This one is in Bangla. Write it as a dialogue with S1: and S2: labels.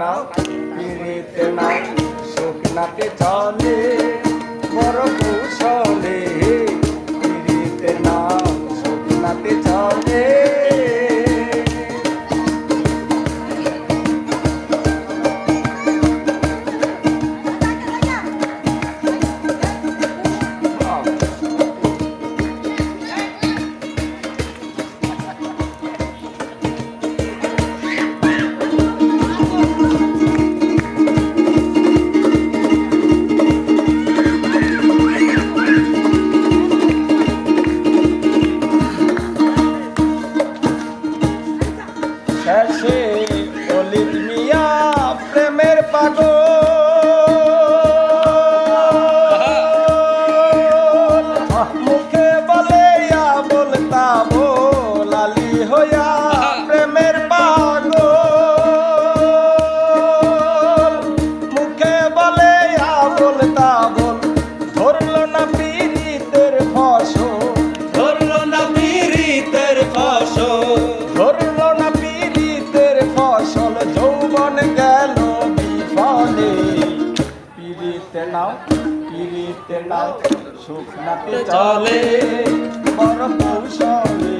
S1: না পিড়িতে না শুকনাতে চলে বড় কৌশলে। পিড়িতে না শুকনাতে চলে। ধরল না পীড়িতের ফসল যৌবন গেল বিফলে পীড়িতে নাও পীড়িতে নাও শুকনাতে চলে। বড় কৌশলে